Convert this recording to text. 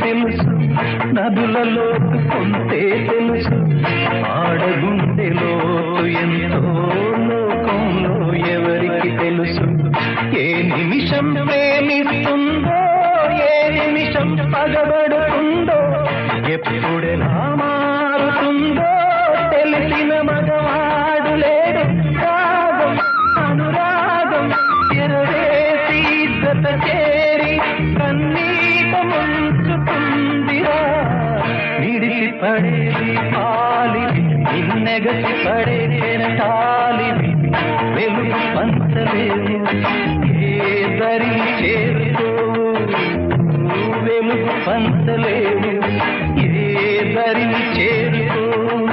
తెలుసు. నదులలో కొంతే తెలుసు. ఆడగుండెలో ఎంతో లోకంలో ఎవరికి తెలుసు? ఏ నిమిషం ప్రేమిస్తుందో ఏ నిమిషం పగబడుతుందో ఎప్పుడెలా మారుతుందో తెలిసిన మగవాడు లేడు. రాగం అనురాగం చేరి కన్న పడేది పాలివి నిన్నెగసి పడే కెరటాలివి వెలుగు పంచలేవు ఏ దరి చేరుకోవు వెలుగు పంచలేవు ఏ దరి చేరుకోవు